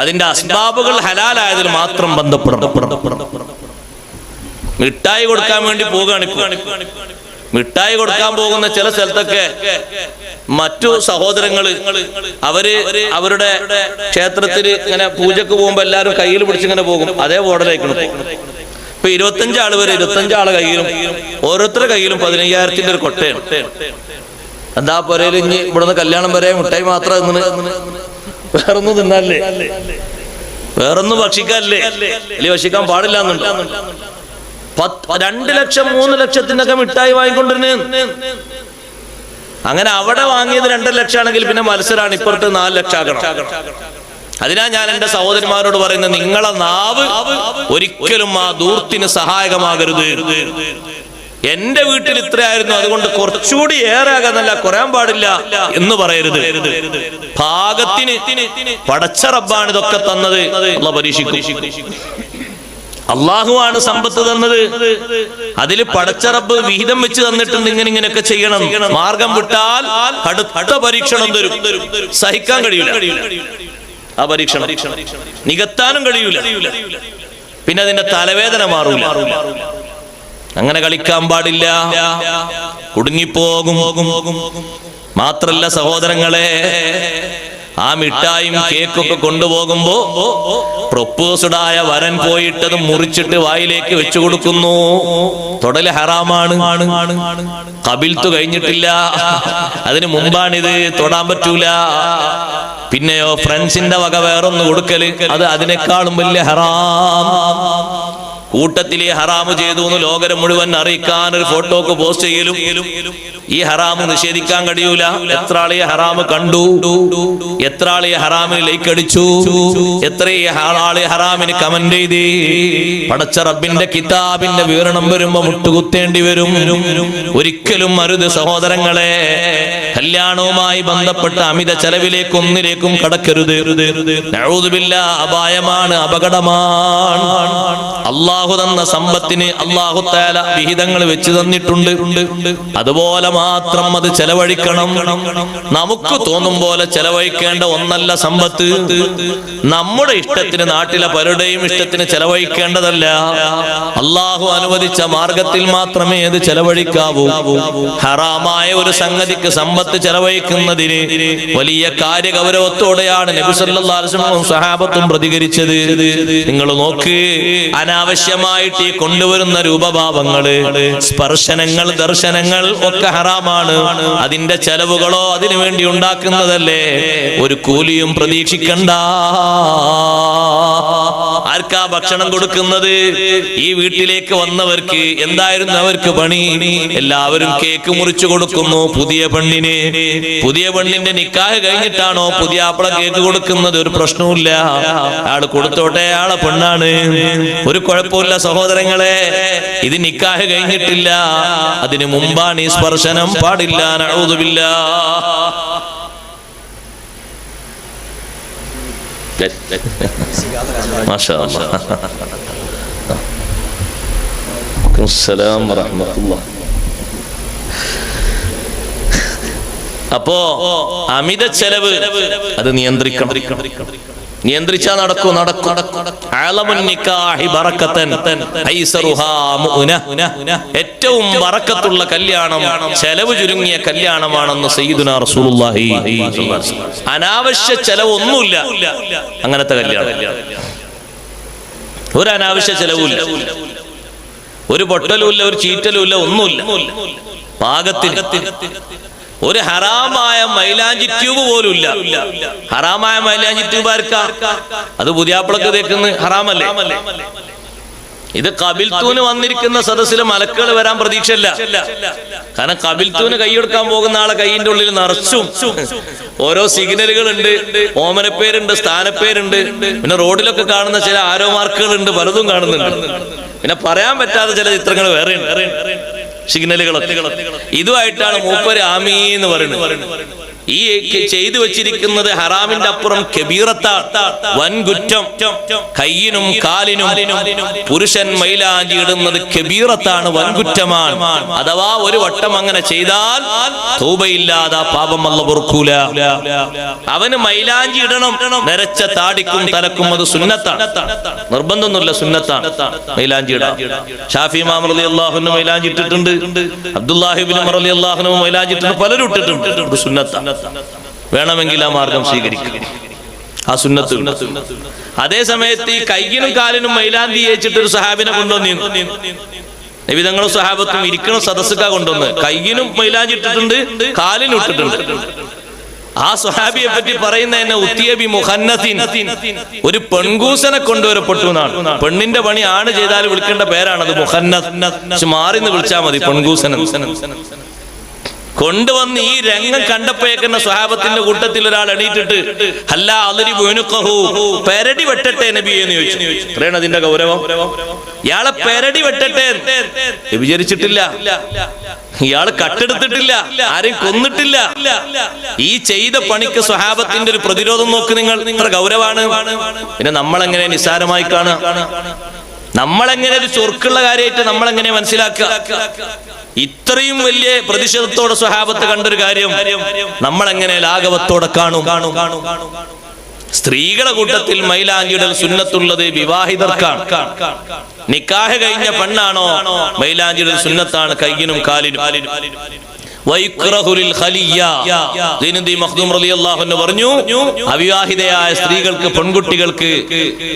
അതിന്റെ അസ്ബാബുകൾ ഹലാലായതിൽ മാത്രം ബന്ധപ്പെടണം. മിഠായി കൊടുക്കാൻ വേണ്ടി പോവുകയാണ്. മിഠായി കൊടുക്കാൻ പോകുന്ന ചില സ്ഥലത്തൊക്കെ മറ്റു സഹോദരങ്ങൾ അവർ അവരുടെ ക്ഷേത്രത്തിൽ ഇങ്ങനെ പൂജക്ക് പോകുമ്പോ എല്ലാവരും കയ്യിൽ പിടിച്ചിങ്ങനെ പോകും. അതേ ബോർഡറിലേക്കാണ് ഇപ്പൊ. ഇരുപത്തഞ്ച് ആൾ വരെ ഇരുപത്തഞ്ച് കയ്യിലും ഓരോരുത്തരുടെ കയ്യിലും പതിനയ്യായിരത്തിന്റെ ഒരു കൊട്ടയാണ്. എന്താ പൊരയിൽ ഇനി ഇവിടുന്ന് കല്യാണം വരെ മിഠായി മാത്രം വേറൊന്നും തിന്നല്ലേ? വേറൊന്നും ഭക്ഷിക്കാല്ലേ? അല്ലെ ഭക്ഷിക്കാൻ പാടില്ല രണ്ട് ലക്ഷം മൂന്ന് ലക്ഷത്തിന്റെ ഒക്കെ മിഠായി വാങ്ങിക്കൊണ്ടിരുന്നേ. അങ്ങനെ അവിടെ വാങ്ങിയത് രണ്ടര ലക്ഷം ആണെങ്കിൽ പിന്നെ മത്സരമാണ് ഇപ്പുറത്ത് നാല് ലക്ഷം അതിനാ ഞാൻ എന്റെ സഹോദരന്മാരോട് പറയുന്നത് നിങ്ങളെ നാവ് ഒരിക്കലും ആ ദൂർത്തിന് സഹായകമാകരുത്. എന്റെ വീട്ടിൽ ഇത്രയായിരുന്നു. അതുകൊണ്ട് കുറച്ചുകൂടി ഏറെ ആകാന്നല്ല കുറയാൻ പാടില്ല എന്ന് പറയരുത്. ഭാഗത്തിന് പടച്ച റബ്ബാണ് ഇതൊക്കെ തന്നത്. അള്ളാഹുവാണ് സമ്പത്ത് തന്നത്. അതിൽ പടച്ചറബ് വിഹിതം വെച്ച് തന്നിട്ടുണ്ട്. ഇങ്ങനെ ഇങ്ങനെയൊക്കെ ചെയ്യണം. മാർഗം വിട്ടാൽ അടുത്ത പരീക്ഷണം തരും. സഹിക്കാൻ കഴിയൂല. ആ പരീക്ഷണം നികത്താനും കഴിയൂല. പിന്നെ അതിന്റെ തലവേദന മാറൂല. അങ്ങനെ കളിക്കാൻ പാടില്ല. കുടുങ്ങിപ്പോകും. മാത്രല്ല സഹോദരങ്ങളെ ആ മിഠായും കേക്കൊക്കെ കൊണ്ടുപോകുമ്പോ പ്രൊപ്പോസഡായ വരൻ പോയിട്ടത് മുറിച്ചിട്ട് വായിലേക്ക് വെച്ചു കൊടുക്കുന്നു. തൊടൽ ഹറാമാണ്. കബിൽത്തു കഴിഞ്ഞിട്ടില്ല. അതിന് മുമ്പാണിത് തൊടാൻ പറ്റൂല. പിന്നെയോ ഫ്രണ്ട്സിന്റെ വക വേറൊന്ന് കൊടുക്കൽ. അത് അതിനേക്കാളും വലിയ ഹറാം. കൂട്ടത്തിൽ ഈ ഹറാമ് ചെയ്തു എന്ന് ലോകരം മുഴുവൻ അറിയിക്കാൻ ഒരു ഫോട്ടോക്ക് പോസ്റ്റ് ചെയ്യലും. ഈ ഹറാമ് നിഷേധിക്കാൻ കഴിയൂല. എത്ര ആളെ ഹറാമ് കണ്ടു? എത്ര ആളെ ഹറാമിന് ലൈക്ക് അടിച്ചു. എത്ര ആളെ ഹറാമിന് കമന്റ് ചെയ്ത്. പടച്ച റബ്ബിന്റെ കിതാബിന്റെ വിവരണം വരുമ്പോ മുട്ടുകുത്തേണ്ടി വരും. ഒരിക്കലും അരുത് സഹോദരങ്ങളെ കല്യാണവുമായി ബന്ധപ്പെട്ട അമിത ചെലവിലേക്ക് ഒന്നിലേക്കും കടക്കരുത്. നഴുതുമില്ല അപായമാണ് അപകടമാണ്. അള്ളാഹു തന്ന സമ്പത്തിന് അള്ളാഹു താല വിഹിതങ്ങൾ വെച്ച് തന്നിട്ടുണ്ട്. അതുപോലെ മാത്രം അത് ചെലവഴിക്കണം. നമുക്ക് തോന്നും പോലെ ചെലവഴിക്കേണ്ട ഒന്നല്ല സമ്പത്ത്. നമ്മുടെ ഇഷ്ടത്തിന് നാട്ടിലെ പലരുടെയും ഇഷ്ടത്തിന് ചെലവഴിക്കേണ്ടതല്ല. അള്ളാഹു അനുവദിച്ച മാർഗത്തിൽ മാത്രമേ അത് ചെലവഴിക്കാവൂ. ഹറാമായ ഒരു സംഗതിക്ക് സമ്പത്ത് ചെലവഴിക്കുന്നതിന് വലിയ കാര്യ ഗൗരവത്തോടെയാണ് വസല്ലം സഹാബത്തും പ്രതികരിച്ചത്. നിങ്ങൾ നോക്ക് അനാവശ്യമായിട്ട് ഈ കൊണ്ടുവരുന്ന രൂപഭാവങ്ങൾ സ്പർശനങ്ങൾ ദർശനങ്ങൾ ഒക്കെ ഹറാമാണ്. അതിന്റെ ചെലവുകളോ അതിനു വേണ്ടി ഉണ്ടാക്കുന്നതല്ലേ? ഒരു കൂലിയും പ്രതീക്ഷിക്കണ്ട. ആർക്കാ ഭക്ഷണം കൊടുക്കുന്നത്? ഈ വീട്ടിലേക്ക് വന്നവർക്ക് എന്തായിരുന്നു അവർക്ക് പണി? എല്ലാവരും കേക്ക് മുറിച്ചു കൊടുക്കുന്നു പുതിയ പെണ്ണിന്. പുതിയ പെണ്ണിന്റെ നിക്കാഹ് കഴിഞ്ഞിട്ടാണോ പുതിയ ആപ്പിള കേക്ക് കൊടുക്കുന്നത്? ഒരു പ്രശ്നവുമില്ല. ആൾ കൊടുത്തോട്ടെ ആളെ പെണ്ണാണ്. ഒരു കുഴപ്പമില്ല സഹോദരങ്ങളെ. ഇത് നിക്കാഹ് കഴിഞ്ഞിട്ടില്ല. അതിനു മുമ്പാണ് ഈ സ്പർശനം പാടില്ല. നഊദുബില്ല മാഷാ അസ്സലാം വറഹ്മത്തുള്ളാഹ് അപ്പോ അമിത ചെലവ് അത് നിയന്ത്രിക്കണം നിയന്ത്രിച്ചാ നടക്കൂ നടക്കും. ഏറ്റവും വറക്കത്തുള്ള കല്യാണം ചെലവ് ചുരുങ്ങിയ കല്യാണമാണെന്ന് സയ്യിദുന റസൂലുള്ളാഹി അനാവശ്യ ചെലവ് ഒന്നുമില്ല അങ്ങനത്തെ കല്യാണം. ഒരു അനാവശ്യ ചെലവുമില്ല. ഒരു പൊട്ടലുമില്ല ഒരു ചീറ്റലുമില്ല ഒന്നുമില്ല. പാകത്തിന്. ഒരു ഹറാമായ മൈലാഞ്ചി ട്യൂബ് പോലും ഇല്ല ഹറാമായ മൈലാഞ്ചി ട്യൂബ് ആർക്കാ? അത് പുതിയാപ്പിളക്ക് തേക്കുന്ന ഹറാമല്ലേ? ഇത് കബിൽത്തൂന് വന്നിരിക്കുന്ന സദസ്സിൽ മലക്കുകൾ വരാൻ പ്രതീക്ഷയില്ല. കാരണം കബിൽത്തൂന് കൈയെടുക്കാൻ പോകുന്ന ആളെ കൈയിന്റെ ഉള്ളിൽ നിറച്ചും ഓരോ സിഗ്നലുകൾ ഉണ്ട് ഓമനപ്പേരുണ്ട് സ്ഥാനപ്പേരുണ്ട്. പിന്നെ റോഡിലൊക്കെ കാണുന്ന ചില ആരോ മാർക്കുകൾ ഉണ്ട് പലതും കാണുന്നുണ്ട്. പിന്നെ പറയാൻ പറ്റാത്ത ചില ചിത്രങ്ങൾ വേറെ സിഗ്നലുകളൊക്കെ ഇതുമായിട്ടാണ് മൂപ്പര് ആമീന്ന് എന്ന് പറയുന്നത്. ഈ ചെയ്തു വെച്ചിരിക്കുന്നത് ഹറാമിന്റെ അപ്പുറം കബീറത്താണ് വൻകുറ്റം കയ്യിനും കാലിനും പുരുഷൻ മൈലാഞ്ചി ഇടുന്നത് കബീറത്താണ് വൻകുറ്റമാണ്. അഥവാ ഒരു വട്ടം അങ്ങനെ ചെയ്താൽ തൗബയില്ലാതെ പാപം അല്ല പൊറുക്കൂല. അവന് മൈലാഞ്ചി ഇടണം നരച്ച താടിക്കും തലക്കും അത് സുന്നത്താണ്. നിർബന്ധമൊന്നുമില്ല സുന്നത്താണ്. മൈലാഞ്ചി ഇടാം. ഷാഫി മാം റലി അള്ളാഹുന് മൈലാഞ്ചി ഇട്ടിട്ടുണ്ട്. അബ്ദുല്ലാഹിബിൻ റലി അള്ളാഹുനും മൈലാഞ്ചി ഇട്ടിട്ടുണ്ട്. പലരും ഇട്ടിട്ടുണ്ട്. സുന്നത്താണ്. വേണമെങ്കിൽ ആ മാർഗം സ്വീകരിക്കും. ആ സുന്നത്ത് അതേ സമയത്ത് ഈ കൈകിനും കാലിനും മൈലാന്തി ഏച്ചിട്ട് ഒരു സഹാബിനെ കൊണ്ടുവന്നിരുന്നു നിവിധങ്ങളും സഹാബത്തും ഇരിക്കണ സദസ്സുക കൊണ്ടുവന്ന് കൈകിനും മൈലാഞ്ചി ഇട്ടിട്ടുണ്ട് കാലിനും ഇട്ടിട്ടുണ്ട്. ആ സ്വഹാബിയെ പറ്റി പറയുന്ന എന്നെ ഉത്തിയബി മുഹന്നത്തിൻ ഒരു പെൺകൂസനെ കൊണ്ടുവരപ്പെട്ടു എന്നാണ്. പെണ്ണിന്റെ പണി ആണ് ചെയ്താൽ വിളിക്കേണ്ട പേരാണത് മുഹന്നത് മാറി എന്ന് വിളിച്ചാൽ മതി പെൺകൂസൻ കൊണ്ടുവന്ന് ഈ രംഗം കണ്ടപ്പോയേക്കുന്ന സ്വഹാബത്തിന്റെ കൂട്ടത്തിൽ ഒരാൾ എണീറ്റിട്ട് അല്ല അലരി വേണുക്കഹു പെരടി വെട്ടട്ടെ നബി എന്ന് ചോദിച്ചു. പറയണ അതിന്റെ ഗൗരവം. ഇയാളെ പെരടി വെട്ടട്ടെ വിചരിച്ചിട്ടില്ല. ഇയാൾ കട്ടെടുത്തിട്ടില്ല ആരും കൊന്നിട്ടില്ല. ഈ ചെയ്ത പണിക്ക് സ്വഹാബത്തിന്റെ ഒരു പ്രതിരോധം നോക്ക് നിങ്ങൾ. ഇത്ര ഗൗരവാണ്. പിന്നെ നമ്മളെങ്ങനെ നിസ്സാരമായി കാണുക? നമ്മളെങ്ങനെ ഒരു ചൊർക്കുള്ള കാര്യമായിട്ട് നമ്മളെങ്ങനെ മനസ്സിലാക്കുക? ഇത്രയും വലിയ പ്രതിഷേധത്തോടെ സ്വഭാവത്ത് കണ്ടൊരു കാര്യം. നമ്മളെങ്ങനെ ലാഘവത്തോടെ കാണും? കാണും കാണും സ്ത്രീകളുടെ കൂട്ടത്തിൽ മൈലാഞ്ചിടൽ സുന്നത്തുള്ളത് വിവാഹിതർക്കാണ്. നിക്കാഹ് കഴിഞ്ഞ പെണ്ണാണോ? മൈലാഞ്ചിയുടെ സുന്നത്താണ് കയ്യിനും കാലിനും. പറഞ്ഞു അവിവാഹിതയായ സ്ത്രീകൾക്ക് പെൺകുട്ടികൾക്ക്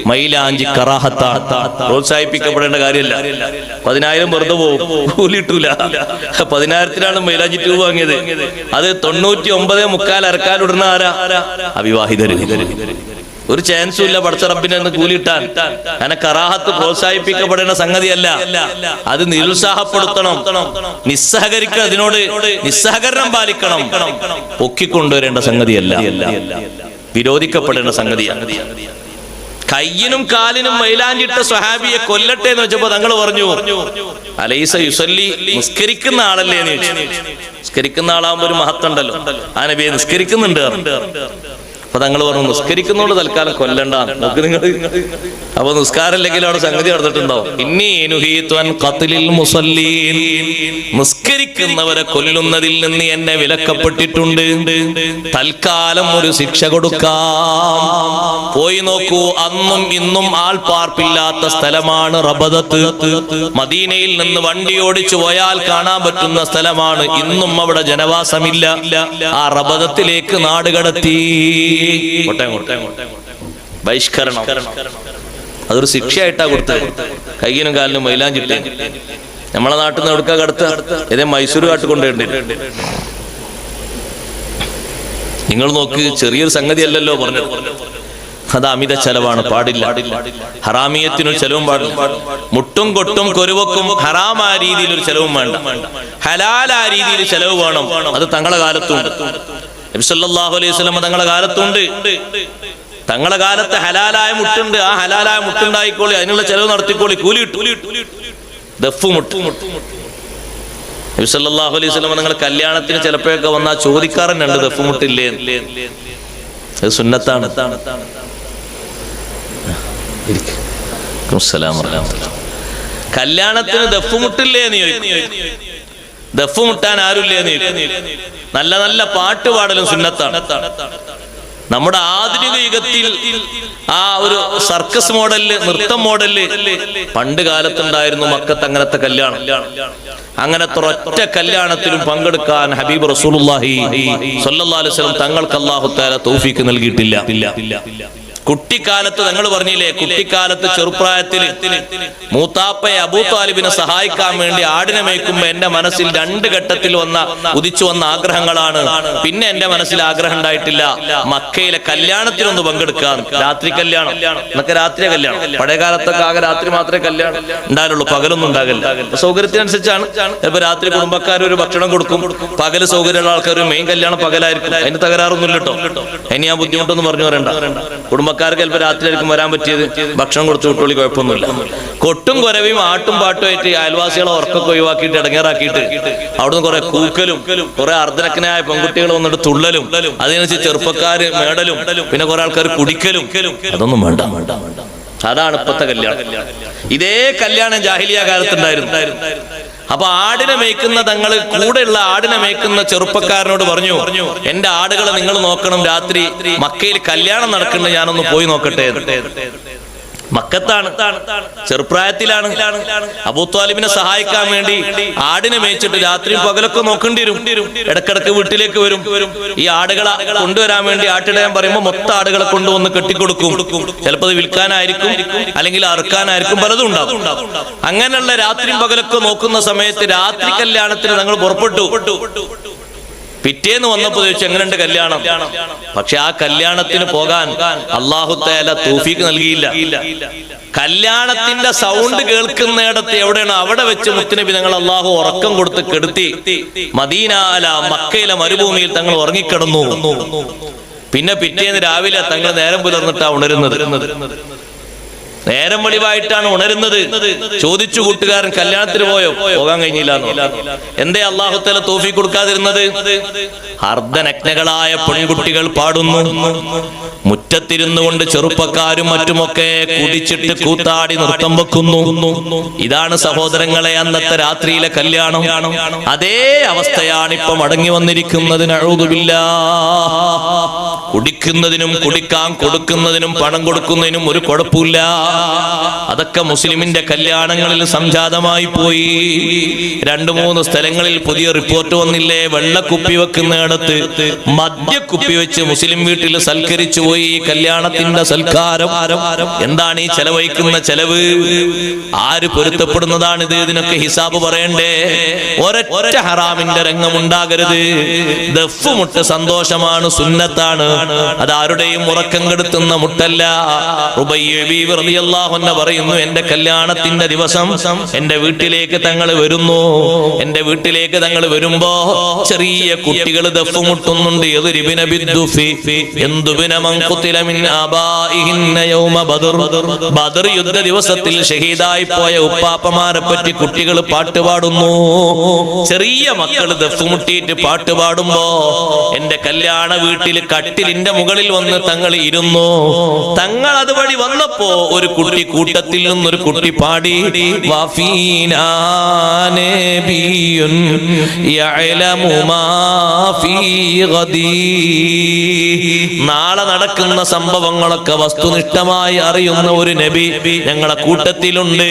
മൈലാഞ്ചി കറാഹത്താണ്. പ്രോത്സാഹിപ്പിക്കപ്പെടേണ്ട കാര്യമല്ല. പതിനായിരം വെറുതെ പോകും. കൂലിട്ടൂല. പതിനായിരത്തിലാണ് മൈലാഞ്ചി ട്യൂബ് വാങ്ങിയത്. അത് തൊണ്ണൂറ്റി ഒമ്പത് മുക്കാൽ ആരാ? അവിവാഹിതര്. ഒരു ചാൻസും ഇല്ല പഠിച്ച റബ്ബിനെ ഒന്ന് കൂലിയിട്ടാൻ. അങ്ങനെ കറാഹത്ത് പ്രോത്സാഹിപ്പിക്കപ്പെടേണ്ട സംഗതിയല്ല. അത് നിരുത്സാഹപ്പെടുത്തണം. നിസ്സഹകരിക്കണം അതിനോട് നിസ്സഹകരണം പാലിക്കണം. പൊക്കിക്കൊണ്ടുവരേണ്ട സംഗതിയല്ല. വിരോധിക്കപ്പെടേണ്ട സംഗതിയാണ് കയ്യിനും കാലിനും മൈലാഞ്ചിട്ട സ്വഹാബിയെ കൊല്ലട്ടെ എന്ന് വെച്ചപ്പോ തങ്ങൾ പറഞ്ഞു അലൈസ യുസല്ലി നിസ്കരിക്കുന്ന ആളല്ലേ നിസ്കരിക്കുന്ന ആളാകുമ്പോ ഒരു മഹത്തുണ്ടല്ലോ ആ നബിയെ നിസ്കരിക്കുന്നുണ്ട്. അപ്പൊ തങ്ങൾ പറഞ്ഞു നിസ്കരിക്കുന്നോട് തൽക്കാലം കൊല്ലണ്ട. നമുക്ക് നിങ്ങൾ അപ്പൊ നിസ്കാരമില്ലെങ്കിൽ അവിടെ സംഗതി നടന്നിട്ടുണ്ടോ നിസ്കരിക്കുന്നവരെ കൊല്ലുന്നതിൽ നിന്ന് എന്നെ വിലക്കപ്പെട്ടിട്ടുണ്ട്. തൽക്കാലം ഒരു ശിക്ഷ കൊടുക്കാം. പോയി നോക്കൂ അന്നും ഇന്നും ആൾ പാർപ്പില്ലാത്ത സ്ഥലമാണ് റബദത്ത്. മദീനയിൽ നിന്ന് വണ്ടി ഓടിച്ചു പോയാൽ കാണാൻ പറ്റുന്ന സ്ഥലമാണ്. ഇന്നും അവിടെ ജനവാസമില്ല. ആ റബദത്തിലേക്ക് നാട് കടത്തി. ബഹിഷ്കരണം. അതൊരു ശിക്ഷയായിട്ടാ കൊടുത്തത് കൈകിനും കാലിനും മൈലാൻ ചുറ്റി നമ്മളെ നാട്ടിൽ നിന്ന് എവിടുക്ക കടത്ത ഇതേ മൈസൂർ കാട്ട് കൊണ്ടുപോയിട്ടുണ്ട് നിങ്ങൾ നോക്ക് ചെറിയൊരു സംഗതി അല്ലല്ലോ പറഞ്ഞു അത് അമിത ചെലവാണ് പാടില്ല. ഹറാമിയത്തിനൊരു ചെലവും പാടില്ല. മുട്ടും കൊട്ടും കൊരുവക്കും ഹറാം ആ രീതിയിൽ ഒരു ചെലവും വേണ്ട. ഹലാൽ ആ രീതിയിൽ ചെലവ് വേണം. അത് തങ്ങളെ കാലത്തുണ്ട് നബിസല്ലാഹു അലൈഹി സ്വലം തങ്ങളെ കാലത്തുണ്ട്. തങ്ങളുടെ കാലത്ത് ഹലാലായ മുട്ടുണ്ട്. ആ ഹലാലായ മുട്ടുണ്ടായിക്കോളി അതിനുള്ള ചെലവ് നടത്തിക്കോളി കൂലി ദഫ് മുട്ട്. അലൈഹി നിങ്ങൾ കല്യാണത്തിന് ചിലപ്പോഴൊക്കെ വന്നാൽ ചോദിക്കാറുണ്ട് ദഫ് മുട്ടില്ലേ? അത് സുന്നത്താണ്. കല്യാണത്തിന് ദഫ് മുട്ടില്ലേ ചോദിക്കും. ദഫ് മുട്ടാൻ ആരുമില്ലേ നല്ല നല്ല പാട്ട് പാടലും സുന്നത്താണ്. നമ്മുടെ ആധുനിക യുഗത്തിൽ ആ ഒരു സർക്കസ് മോഡലിൽ നൃത്തം മോഡലിൽ പണ്ട് കാലത്തുണ്ടായിരുന്നു മക്കത്ത് അങ്ങനത്തെ കല്യാണം. അങ്ങനത്തെ ഒറ്റ കല്യാണത്തിലും പങ്കെടുക്കാൻ ഹബീബ് റസൂലുള്ളാഹി സ്വല്ലല്ലാഹി അലൈഹി വസല്ലം തങ്ങൾക്ക് അല്ലാഹു തആല തൗഫീക്ക് നൽകിയിട്ടില്ല. കുട്ടിക്കാലത്ത് ഞങ്ങൾ പറഞ്ഞില്ലേ കുട്ടിക്കാലത്ത് ചെറുപ്രായത്തിൽ മൂത്താപ്പയെ അബൂ താലിബിനെ സഹായിക്കാൻ വേണ്ടി ആടിനെ മേയ്ക്കുമ്പോ എന്റെ മനസ്സിൽ രണ്ട് ഘട്ടത്തിൽ വന്ന ഉദിച്ചു വന്ന ആഗ്രഹങ്ങളാണ്. പിന്നെ എന്റെ മനസ്സിൽ ആഗ്രഹം ഉണ്ടായിട്ടില്ല. മക്കയിലെ കല്യാണത്തിനൊന്ന് പങ്കെടുക്കാൻ. രാത്രി കല്യാണം. എന്നൊക്കെ രാത്രി കല്യാണം. പഴയ കാലത്തൊക്കെ ആകെ രാത്രി മാത്രമേ കല്യാണം ഉണ്ടാകുള്ളൂ പകലൊന്നും ഉണ്ടാകില്ല. സൗകര്യത്തിനനുസരിച്ചാണ്. ചിലപ്പോ രാത്രി കുടുംബക്കാർ ഒരു ഭക്ഷണം കൊടുക്കും. പകൽ സൗകര്യമുള്ള ആൾക്കാർ മെയിൻ കല്യാണം പകലായിരിക്കും. അതിന് തകരാറൊന്നും കേട്ടോ. ഇനി ആ ബുദ്ധിമുട്ടൊന്നും പറഞ്ഞു പറയണ്ട കുടുംബക്കാർ കുടുംബക്കാർക്ക് ചിലപ്പോൾ രാത്രിയായിരിക്കും വരാൻ പറ്റിയത്. ഭക്ഷണം കൊടുത്തു വിട്ടോളി കുഴപ്പമൊന്നുമില്ല. കൊട്ടും കുരവിയും ആട്ടും പാട്ടുമായിട്ട് അയൽവാസികളെ ഉറക്കൊക്കെ ഒഴിവാക്കിയിട്ട് ഇടങ്ങേറാക്കിയിട്ട് അവിടുന്ന് കുറെ കൂക്കലും കുറെ അർദ്ധനക്കനായ പെൺകുട്ടികൾ വന്നിട്ട് തുള്ളലും അതിനനുസരിച്ച് ചെറുപ്പക്കാര് മേടലും പിന്നെ കുറെ ആൾക്കാർ കുടിക്കലും അതൊന്നും വേണ്ട വേണ്ട വേണ്ട. അതാണ് ഇപ്പത്തെ കല്യാണം. ഇതേ കല്യാണം ജാഹിലിയ കാലത്തുണ്ടായിരുന്നു. അപ്പൊ ആടിനെ മേയ്ക്കുന്ന തങ്ങൾ കൂടെയുള്ള ആടിനെ മേയ്ക്കുന്ന ചെറുപ്പക്കാരനോട് പറഞ്ഞു എന്റെ ആടുകളെ നിങ്ങൾ നോക്കണം രാത്രി മക്കയിൽ കല്യാണം നടക്കുന്നത് ഞാനൊന്ന് പോയി നോക്കട്ടെ മക്കത്താണ്. ചെറുപ്രായത്തിലാണ്. അബൂത്വാലിബിനെ സഹായിക്കാൻ വേണ്ടി ആടിനെ മേച്ചിട്ട് രാത്രി പകലൊക്കെ നോക്കേണ്ടി വരും ഇടക്കിടക്ക് വീട്ടിലേക്ക് വരും. ഈ ആടുകളെ കൊണ്ടുവരാൻ വേണ്ടി ആട്ടിടയാൻ പറയുമ്പോൾ മൊത്തം ആടുകളെ കൊണ്ടുവന്ന് കെട്ടിക്കൊടുക്കും. ചിലപ്പോൾ വിൽക്കാനായിരിക്കും അല്ലെങ്കിൽ അറുക്കാനായിരിക്കും പലതും ഉണ്ടാവും. അങ്ങനെയുള്ള രാത്രിയും പകലൊക്കെ നോക്കുന്ന സമയത്ത് രാത്രി കല്യാണത്തിന് ഞങ്ങൾ പുറപ്പെട്ടു. പിറ്റേന്ന് വന്നപ്പോ ചോദിച്ചു എങ്ങനെയുണ്ട് കല്യാണം? പക്ഷെ ആ കല്യാണത്തിന് പോകാൻ അള്ളാഹു തേല തൂഫീക്ക് നൽകിയില്ല. കല്യാണത്തിന്റെ സൗണ്ട് കേൾക്കുന്നിടത്ത് എവിടെയാണ്? അവിടെ വെച്ച് മുത്തുനബി തങ്ങൾ അള്ളാഹു ഉറക്കം കൊടുത്ത് കെടുത്തി. മദീനാല മക്കയിലെ മരുഭൂമിയിൽ തങ്ങൾ ഉറങ്ങിക്കിടന്നു. പിന്നെ പിറ്റേന്ന് രാവിലെ തങ്ങൾ നേരം പുലർന്നിട്ടാ ഉണരുന്നത്. നേരം വെളിവായിട്ടാണ് ഉണരുന്നത്. ചോദിച്ചു കൂട്ടുകാരൻ കല്യാണത്തിന് പോയോ? പോകാൻ കഴിഞ്ഞില്ല എന്തേ അള്ളാഹുത്തല തോഫി കൊടുക്കാതിരുന്നത്? അർദ്ധനഗ്നകളായ പെൺകുട്ടികൾ പാടുന്നു. മുറ്റത്തിരുന്നു കൊണ്ട് ചെറുപ്പക്കാരും മറ്റുമൊക്കെ കുടിച്ചിട്ട് കൂത്താടി നൃത്തം വെക്കുന്നു. ഇതാണ് സഹോദരങ്ങളെ അന്നത്തെ രാത്രിയിലെ കല്യാണം. അതേ അവസ്ഥയാണ് ഇപ്പൊ മടങ്ങി വന്നിരിക്കുന്നതിന് അഴുതുമില്ല കുടിക്കുന്നതിനും കുടിക്കാൻ കൊടുക്കുന്നതിനും പണം കൊടുക്കുന്നതിനും ഒരു കുഴപ്പമില്ല. അതൊക്കെ മുസ്ലിമിന്റെ കല്യാണങ്ങളിൽ സംജാതമായി പോയി. രണ്ടു മൂന്ന് സ്ഥലങ്ങളിൽ പുതിയ റിപ്പോർട്ട് വന്നില്ലേ? വെള്ളക്കുപ്പി വെക്കുന്നിടത്ത്. മദ്യക്കുപ്പി വെച്ച് മുസ്ലിം വീട്ടിൽ സൽക്കരിച്ചു പോയി. കല്യാണത്തിന്റെ സൽക്കാരം. എന്താണ് ഈ ചെലവഴിക്കുന്ന ചെലവ്? ആര് പൊരുത്തപ്പെടുന്നതാണ് ഇത് ഇതിനൊക്കെ ഹിസാബ് പറയണ്ടേ? ഒരൊറ്റ ഹറാമിന്റെ രംഗം ഉണ്ടാകരുത് ദഫ് മുട്ട് സന്തോഷമാണ് സുന്നത്താണ്. അത് ആരുടെയും ഉറക്കം കെടുത്തുന്ന മുട്ടല്ല. അൻഹ പറയുന്നു എന്റെ കല്യാണത്തിന്റെ ദിവസം എന്റെ വീട്ടിലേക്ക് തങ്ങൾ വരുന്നു. എന്റെ വീട്ടിലേക്ക് തങ്ങൾ വരുമ്പോ ചെറിയ കുട്ടികൾ ദഫ് മുട്ടുന്നുണ്ട് ബദർ. യുദ്ധ ദിവസത്തിൽ ഷഹീദായി പോയ ഉപ്പാപ്പമാരെ പറ്റി കുട്ടികൾ പാട്ടുപാടുന്നു ചെറിയ മക്കൾ ദഫ് മുട്ടിയിട്ട് പാട്ട് പാടുമ്പോ എന്റെ കല്യാണ വീട്ടിൽ കട്ടിലിന്റെ മുകളിൽ വന്ന് തങ്ങൾ ഇരുന്നു. തങ്ങൾ അതുവഴി വന്നപ്പോ ഒരു കുട്ടി കൂട്ടത്തിൽ നിന്നൊരു കുട്ടി പാടി. നാളെ നടക്കുന്ന സംഭവങ്ങളൊക്കെ വസ്തുനിഷ്ഠമായി അറിയുന്ന ഒരു നബി ഞങ്ങളെ കൂട്ടത്തിലുണ്ട്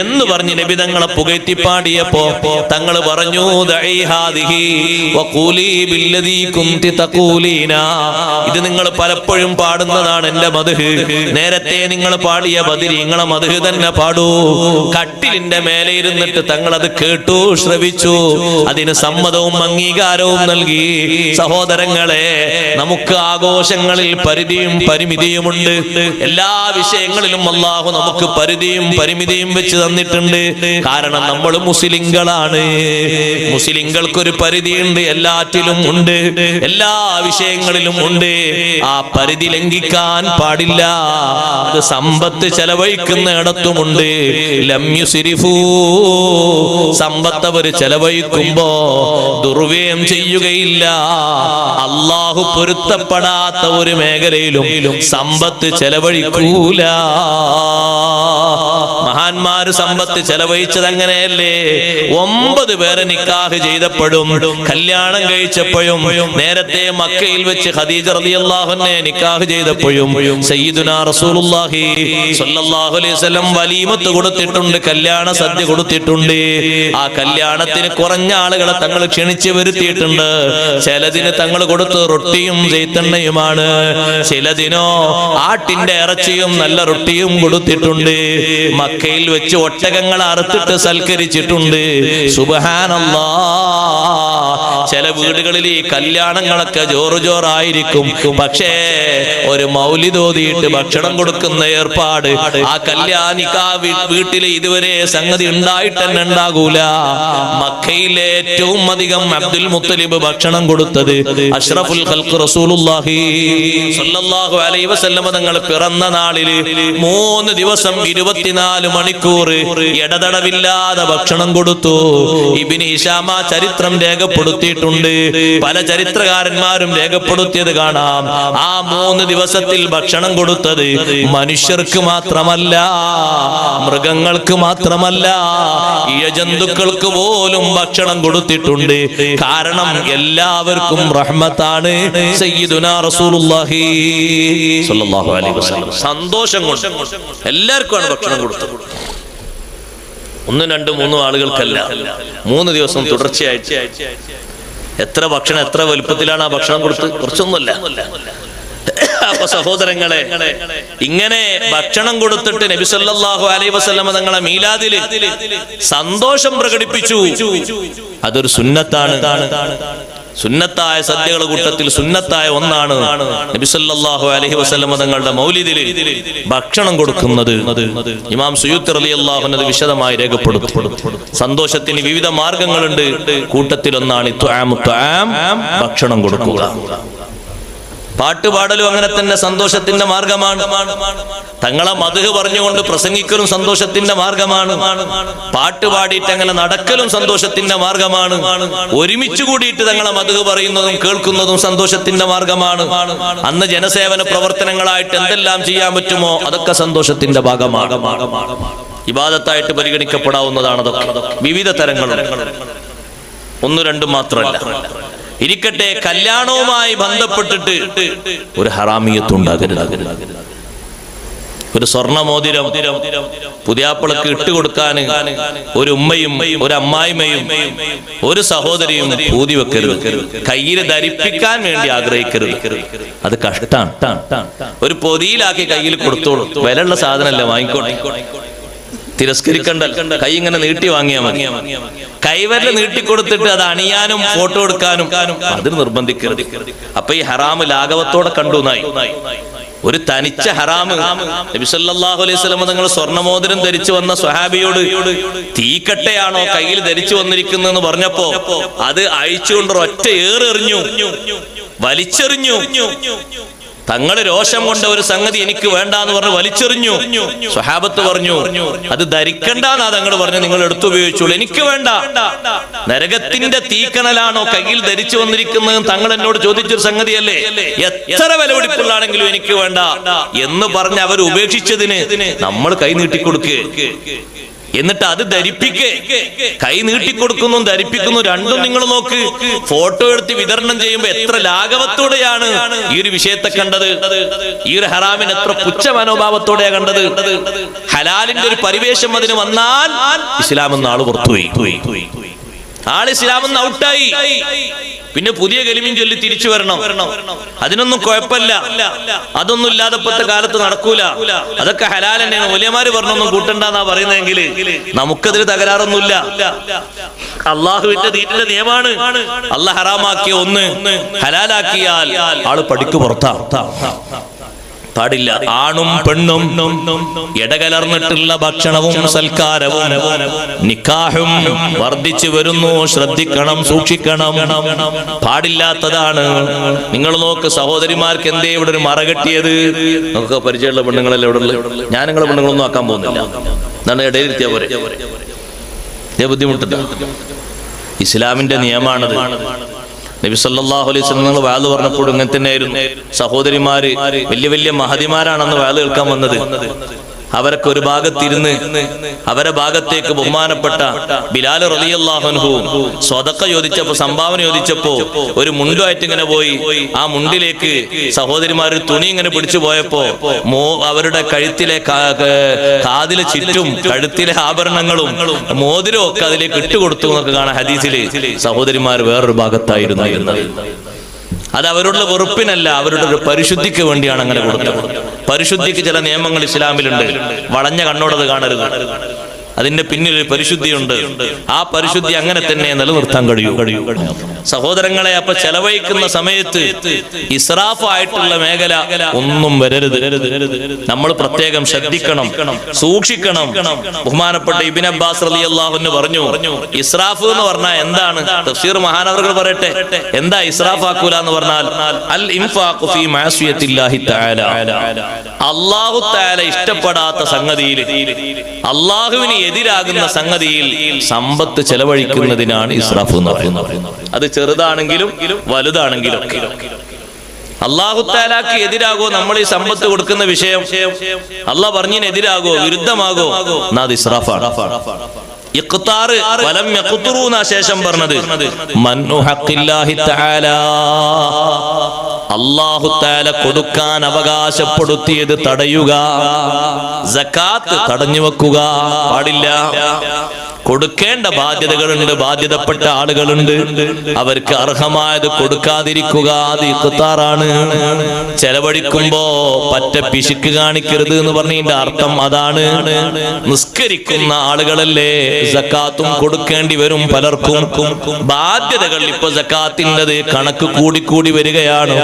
എന്ന് പറഞ്ഞ് നബി തങ്ങളെ പുകഴ്ത്തി പാടിയപ്പോ തങ്ങൾ പറഞ്ഞു ഇത് നിങ്ങൾ പലപ്പോഴും പാടുന്നതാണ് എന്റെ മധു നേരത്തെ നിങ്ങൾ പാടിയ ബദിരി നിങ്ങളെ മധു തന്നെ പാടൂ. കട്ടിലിന്റെ മേലെ ഇരുന്നിട്ട് തങ്ങൾ അത് കേട്ടു ശ്രവിച്ചു. അതിന് സമ്മതവും അംഗീകാരവും നൽകി. സഹോദരങ്ങളെ നമുക്ക് ആഘോഷങ്ങളിൽ പരിധിയും പരിമിതിയുമുണ്ട്. എല്ലാ വിഷയങ്ങളിലും അള്ളാഹു നമുക്ക് പരിധിയും പരിമിതിയും വെച്ച് തന്നിട്ടുണ്ട്. കാരണം നമ്മൾ മുസ്ലിങ്ങളാണ്. മുസ്ലിങ്ങൾക്കൊരു പരിധിയുണ്ട് എല്ലാറ്റിലും ഉണ്ട്. എല്ലാ വിഷയങ്ങളിലും ഉണ്ട്. ആ പരിധി ലംഘിക്കാൻ പാടില്ല. അത് സമ്പത്ത് ചെലവഴിക്കുന്ന ഇടത്തുമുണ്ട് ലമ്യുസിരിഫൂ സമ്പത്ത് അവർ ചെലവഴിക്കുമ്പോ ദുർവ്യയം ചെയ്യുകയില്ല. അള്ളാഹു പൊരുത്തപ്പെടാത്ത ഒരു മേഖലയിലും സമ്പത്ത് ചെലവഴിക്കൂല. മഹാന്മാര് സമ്പത്ത് ചെലവഴിച്ചത് അങ്ങനെയല്ലേ? ഒമ്പത് പേരെ നിക്കാഹ് ചെയ്തപ്പോഴും കല്യാണം കഴിച്ചപ്പോഴും നേരത്തെ മക്കയിൽ വെച്ച് ഖദീജ റളിയല്ലാഹുവിനെ നിക്കാഹ് ചെയ്തപ്പോഴും സയ്യിദുനാ റസൂലുള്ളാഹി സ്വല്ലല്ലാഹു അലൈഹി വസല്ലം വലീമത്ത് കൊടുത്തിട്ടുണ്ട് കല്യാണ സദ്യ കൊടുത്തിട്ടുണ്ട്. ആ കല്യാണത്തിന് കുറഞ്ഞ ആളുകളെ തങ്ങൾ ക്ഷണിച്ചു വരുത്തിയിട്ടുണ്ട്. ചിലതിന് തങ്ങൾ കൊടുത്ത് റൊട്ടിയും ചെയ്തെണ്ണയുമാണ് ചിലതിനോ ആട്ടിന്റെ ഇറച്ചിയും നല്ല റൊട്ടിയും കൊടുത്തിട്ടുണ്ട്. മക്ക മക്കയിൽ വെച്ച് ഒട്ടകങ്ങൾ അറുത്തിട്ട് സൽക്കരിച്ചിട്ടുണ്ട്. ചില വീടുകളിൽ ഈ കല്യാണങ്ങളൊക്കെ ജോറ് ജോറായിരിക്കും. പക്ഷേ ഒരു മൗലിതോതിയിട്ട് ഭക്ഷണം കൊടുക്കുന്ന ഏർപ്പാട് ആ കല്യാണിക്ക് ആ വീ- വീട്ടിൽ ഇതുവരെ സംഗതി ഉണ്ടായിട്ട് തന്നെ ഉണ്ടാകൂല. മക്കയിലെ ഏറ്റവും അധികം അബ്ദുൽ മുത്തലിബ് ഭക്ഷണം കൊടുത്തത് അഷ്റഫുൽ ഖൽഖ് റസൂലുള്ളാഹി സ്വല്ലല്ലാഹു അലൈഹി വസല്ലമ തങ്ങൾ പിറന്ന നാളിൽ മൂന്ന് ദിവസം ഇരുപത്തിനാല് മണിക്കൂർ ഇടതടവില്ലാതെ ഭക്ഷണം കൊടുത്തു. ഇബിന് ഇഷാമ ചരിത്രം രേഖപ്പെടുത്തിയിട്ടുണ്ട്. പല ചരിത്രകാരന്മാരും രേഖപ്പെടുത്തിയത് കാണാം. ആ മൂന്ന് ദിവസത്തിൽ ഭക്ഷണം കൊടുത്തത് മനുഷ്യർക്ക് മാത്രമല്ല മൃഗങ്ങൾക്ക് മാത്രമല്ല ഇഴജന്തുക്കൾക്ക് പോലും ഭക്ഷണം കൊടുത്തിട്ടുണ്ട്. കാരണം എല്ലാവർക്കും റഹ്മത്താണ്. സന്തോഷം കൊണ്ട് എല്ലാവർക്കുമാണ് ഭക്ഷണം കൊടുത്തത്. ഒന്നും രണ്ടും മൂന്നും ആളുകൾക്കല്ല. മൂന്ന് ദിവസം തുടർച്ചയായിട്ട് എത്ര ഭക്ഷണം എത്ര വലുപ്പത്തിലാണ് ആ ഭക്ഷണം കൊടുത്ത്? കുറച്ചൊന്നുമല്ല. അപ്പൊ സഹോദരങ്ങളെ ഇങ്ങനെ ഭക്ഷണം കൊടുത്തിട്ട് നബി സല്ലല്ലാഹു അലൈഹി വസല്ലമ തങ്ങളെ മീലാദിൽ സന്തോഷം പ്രകടിപ്പിച്ചു. അതൊരു സുന്നത്താണ്. സുന്നത്തായ സദ്യകളുടെ കൂട്ടത്തിൽ സുന്നത്തായ ഒന്നാണ് നബി സല്ലല്ലാഹു അലൈഹി വസല്ലമ തങ്ങളുടെ മൗലിദിൽ ഭക്ഷണം കൊടുക്കുന്നത്. ഇമാം സുയൂത്ത് അലി എന്നത് വിശദമായി രേഖപ്പെടുത്തപ്പെടും സന്തോഷത്തിന് വിവിധ മാർഗങ്ങളുണ്ട്. കൂട്ടത്തിലൊന്നാണ് ഭക്ഷണം കൊടുക്കുക. പാട്ടുപാടലും അങ്ങനെ തന്നെ സന്തോഷത്തിന്റെ മാർഗമാണ്. തങ്ങളെ മധു പറഞ്ഞുകൊണ്ട് പ്രസംഗിക്കലും സന്തോഷത്തിന്റെ മാർഗമാണ്. പാട്ട് പാടിയിട്ട് അങ്ങനെ നടക്കലും സന്തോഷത്തിന്റെ മാർഗമാണ്. ഒരുമിച്ച് കൂടിയിട്ട് തങ്ങളെ മധു പറയുന്നതും കേൾക്കുന്നതും സന്തോഷത്തിന്റെ മാർഗമാണ്. അന്ന് ജനസേവന പ്രവർത്തനങ്ങളായിട്ട് എന്തെല്ലാം ചെയ്യാൻ പറ്റുമോ അതൊക്കെ സന്തോഷത്തിന്റെ ഭാഗമാണ്. ഇബാദത്തായിട്ട് പരിഗണിക്കപ്പെടാവുന്നതാണ് വിവിധ തരങ്ങളും. ഒന്നു രണ്ടും മാത്രമല്ല. ഇരിക്കട്ടെ കല്യാണവുമായി ബന്ധപ്പെട്ടിട്ട് ഒരു ഹറാമിയത്ത് ഹറാമിയത്തുണ്ടാകരുത്. ഒരു സ്വർണമോതിരം പുതിയാപ്പിളക്ക് ഇട്ടുകൊടുക്കാൻ ഒരു ഉമ്മയും ഒരു അമ്മായിമ്മയും ഒരു സഹോദരിയും പൂതി വെക്കരുത്. കയ്യിൽ ധരിപ്പിക്കാൻ വേണ്ടി ആഗ്രഹിക്കരുത്. അത് കഷ്ടാണ്. ഒരു പൊതിയിലാക്കി കയ്യിൽ കൊടുത്തോളൂ. വിലയുള്ള സാധനമല്ല വാങ്ങിക്കോട്ടെ. തിരസ്കരിക്കണ്ട കൈ ഇങ്ങനെ നീട്ടി വാങ്ങിയാൽ മതി. കൈവരൽ നീട്ടിക്കൊടുത്തിട്ട് അത് അണിയാനും ഫോട്ടോ എടുക്കാനും അത് നിർബന്ധിക്കരുത്. അപ്പൊ ഈ ഹറാമ് ലാഘവത്തോടെ കണ്ടു നായി ഒരു തനിച്ച ഹറാമ് നബി സല്ലല്ലാഹു അലൈഹി സ്വലമ നിങ്ങൾ സ്വർണമോതിരം ധരിച്ചു വന്ന സ്വഹാബിയോട് തീക്കട്ടയാണോ കയ്യിൽ ധരിച്ചു വന്നിരിക്കുന്നതെന്ന് പറഞ്ഞപ്പോ അത് അഴിച്ചുകൊണ്ട് ഒറ്റ ഏറെറിഞ്ഞു വലിച്ചെറിഞ്ഞു. തങ്ങൾ രോഷം കൊണ്ട ഒരു സംഗതി എനിക്ക് വേണ്ട എന്ന് പറഞ്ഞ് വലിച്ചെറിഞ്ഞു. സ്വഹാബത്ത് പറഞ്ഞു അത് ധരിക്കണ്ടെന്നാ തങ്ങൾ പറഞ്ഞു നിങ്ങൾ എടുത്തു എടുത്തുപയോഗിച്ചോളൂ എനിക്ക് വേണ്ട. നരകത്തിന്റെ തീക്കണലാണോ കയ്യിൽ ധരിച്ചു വന്നിരിക്കുന്നത് തങ്ങൾ എന്നോട് ചോദിച്ചൊരു സംഗതിയല്ലേ? എത്ര വിലപിടിപ്പുള്ളാണെങ്കിലും എനിക്ക് വേണ്ട എന്ന് പറഞ്ഞ് അവർ ഉപേക്ഷിച്ചതിന് നമ്മൾ കൈ നീട്ടിക്കൊടുക്കുക എന്നിട്ട് അത് ധരിപ്പിക്കേ. കൈ നീട്ടിക്കൊടുക്കുന്നു ധരിപ്പിക്കുന്നു രണ്ടും നിങ്ങൾ നോക്ക്. ഫോട്ടോ എടുത്ത് വിതരണം ചെയ്യുമ്പോ എത്ര ലാഘവത്തോടെയാണ് ഈ ഒരു വിഷയത്തെ കണ്ടത്. ഈ ഒരു ഹറാമിന് എത്ര പുച്ഛ മനോഭാവത്തോടെയാ കണ്ടത്. ഹലാലിന്റെ ഒരു പരിവേഷം അതിന് വന്നാൽ ഇസ്ലാം എന്ന ആൾ പുറത്തുപോയി. ആൾ ഇസ്ലാമെന്ന് ഔട്ടായി. പിന്നെ പുതിയ കലിമിൻ ചൊല്ലി തിരിച്ചു വരണം. അതിനൊന്നും കുഴപ്പമില്ല. അതൊന്നും ഇല്ലാതപ്പത്തെ കാലത്ത് നടക്കൂല. അതൊക്കെ ഹലാൽ തന്നെയാണ് മൂല്യമാര് പറഞ്ഞൊന്നും കൂട്ടണ്ടെന്നാ പറയുന്നതെങ്കിൽ നമുക്കതിൽ തകരാറൊന്നുമില്ല. അള്ളാഹുവിന്റെ ദീനിന്റെ നിയമമാണ് അള്ളാഹ് ഹറാമാക്കിയ ഒന്ന് ഹലാലാക്കിയാൽ ആൾ പടിക്ക് പുറത്താ പാടില്ല. ആണും പെണ്ണും ഇടകലർന്നിട്ടുള്ള ഭക്ഷണവും സൽക്കാരവും നിക്കാഹും വർദ്ധിച്ചു വരുന്നു. ശ്രദ്ധിക്കണം സൂക്ഷിക്കണം. പാടില്ലാത്തതാണ്. നിങ്ങൾ നോക്ക് സഹോദരിമാർക്ക് എന്തേ ഇവിടെ ഒരു മറ കെട്ടിയത്? നമുക്ക് പരിചയമുള്ള പെണ്ണുങ്ങളല്ലേ ഇവിടെ ഉള്ളത്? ഞാൻ നിങ്ങളെ പെണ്ണുങ്ങളൊന്നും ആക്കാൻ പോകുന്നില്ല. എന്നാണ് ഇടയിരുത്തിയ പോലെ. ബുദ്ധിമുട്ടില്ല ഇസ്ലാമിന്റെ നിയമാണത്. നബി അലൈഹി നിങ്ങൾ വാൽ പറഞ്ഞപ്പോൾ ഇങ്ങനെ തന്നെയായിരുന്നു. സഹോദരിമാര് വലിയ വലിയ മഹതിമാരാണെന്ന് വാൽ കേൾക്കാൻ വന്നത്. അവരൊക്കെ ഒരു ഭാഗത്തിരുന്ന് അവരെ ഭാഗത്തേക്ക് ബഹുമാനപ്പെട്ട ബിലാൽ റളിയല്ലാഹുൻഹു സ്വതക്ക ചോദിച്ചപ്പോ സംഭാവന ചോദിച്ചപ്പോ ഒരു മുണ്ടുമായിട്ട് ഇങ്ങനെ പോയി. ആ മുണ്ടിലേക്ക് സഹോദരിമാർ തുണി ഇങ്ങനെ പിടിച്ചു പോയപ്പോ മോ അവരുടെ കഴുത്തിലെ കാതിലെ ചുറ്റും കഴുത്തിലെ ആഭരണങ്ങളും മോതിരവും ഒക്കെ അതിലേക്ക് ഇട്ടുകൊടുത്തു എന്നൊക്കെ കാണാൻ ഹദീസിൽ. സഹോദരിമാർ വേറൊരു ഭാഗത്തായിരുന്നു. അത് അവരുടെ വെറുപ്പിനല്ല അവരുടെ ഒരു പരിശുദ്ധിക്ക് വേണ്ടിയാണ് അങ്ങനെ കൊടുത്തത് പരിശുദ്ധിക്ക് ചില നിയമങ്ങൾ ഇസ്ലാമിലുണ്ട്. വളഞ്ഞ കണ്ണോടത് കാണരുത്. അതിന്റെ പിന്നിൽ ഒരു പരിശുദ്ധിയുണ്ട്. ആ പരിശുദ്ധി അങ്ങനെ തന്നെ നിലനിർത്താൻ കഴിയൂ. കഴിയൂ സഹോദരങ്ങളെ അപ്പൊ ചെലവഴിക്കുന്ന സമയത്ത് ഇസ്രാഫ് ആയിട്ടുള്ള മേഖല ഒന്നും വരരുത്. നമ്മൾ പ്രത്യേകം ശ്രദ്ധിക്കണം സൂക്ഷിക്കണം. ബഹുമാനപ്പെട്ട ഇബിൻ അബ്ബാസ് അലി അള്ളാഹുന്ന് പറഞ്ഞു ഇസ്രാഫ് എന്ന് പറഞ്ഞാൽ എന്താണ്? തഫ്സീർ മഹാനവറുകൾ പറയട്ടെ എന്താ ഇസ്രാഫ് ആക്കൂല എന്ന് പറഞ്ഞാൽ? അൽ ഇൻഫാഖു ഫീ മാസിയത്തില്ലാഹി തആല. അല്ലാഹു തആല ഇഷ്ടപ്പെടാത്ത സംഗതിയിൽ അള്ളാഹുവിന് എതിരാകുന്ന സംഗതിയിൽ സമ്പത്ത് ചെലവഴിക്കുന്നതിനാണ് ഇസ്രാഫ് എന്ന് പറയുന്നത്. അത് ചെറുതാണെങ്കിലും വലുതാണെങ്കിലും അള്ളാഹുത്താലാക്ക് അള്ളാഹു എതിരാകോ നമ്മൾ ഈ സമ്പത്ത് കൊടുക്കുന്ന വിഷയം അള്ളാഹ് പറഞ്ഞതിനെതിരാകോ വിരുദ്ധമാകോ? അത് ഇസ്രാഫാണ്. വലം ശേഷം പറഞ്ഞത്. മന്നു ഹഖില്ലാഹി തആല. അല്ലാഹു തആല കൊടുക്കാൻ അവകാശപ്പെടുത്തിയത് തടയുക തടഞ്ഞു വെക്കുക. പാടില്ല. കൊടുക്കേണ്ട ബാധ്യതകളുണ്ട് ബാധ്യതപ്പെട്ട ആളുകളുണ്ട്. അവർക്ക് അർഹമായത് കൊടുക്കാതിരിക്കുക അത് ചെലവഴിക്കുമ്പോ പറ്റ പിശുക്ക് കാണിക്കരുത് എന്ന് പറഞ്ഞതിന്റെ അർത്ഥം അതാണ്. നിസ്കരിക്കുന്ന ആളുകളല്ലേ സക്കാത്തും കൊടുക്കേണ്ടി വരും പലർക്കും. ബാധ്യതകൾ ഇപ്പൊ സക്കാത്തിന്റെത് കണക്ക് കൂടി കൂടി വരികയാണ്.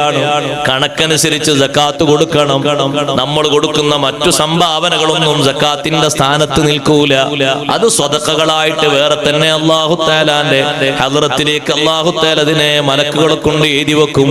കണക്കനുസരിച്ച് സക്കാത്ത് കൊടുക്കണം. നമ്മൾ കൊടുക്കുന്ന മറ്റു സംഭാവനകളൊന്നും സക്കാത്തിന്റെ സ്ഥാനത്ത് നിൽക്കൂല. അത് സ്വതക്കകളായിട്ട് വേറെ തന്നെ അള്ളാഹു താലാന്റെ അള്ളാഹുത്താലതിനെ മലക്കുകളെ കൊണ്ട് എഴുതി വെക്കും.